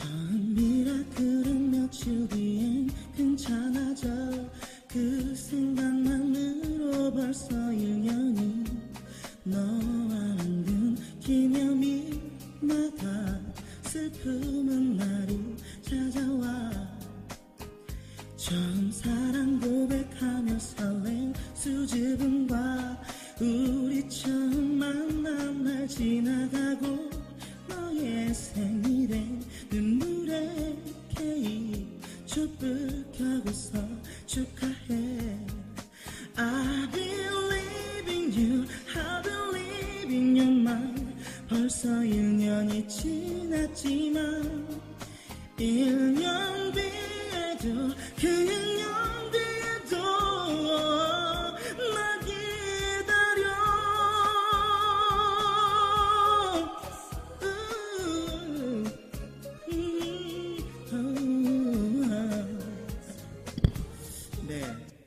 처음 미라클은 며칠 뒤엔 괜찮아져. 그 생각만으로 벌써 1년이 너와는 근기념일마다 슬픔은 나를 찾아와. 처음 사랑 고백하며 설렌 수줍음과 우리 처음 만난 날 지나가고 너의 생 축복하고서 축하해 I believe in you I believe in your mind 벌써 1년이 지났지만 1년 뒤에도 그냥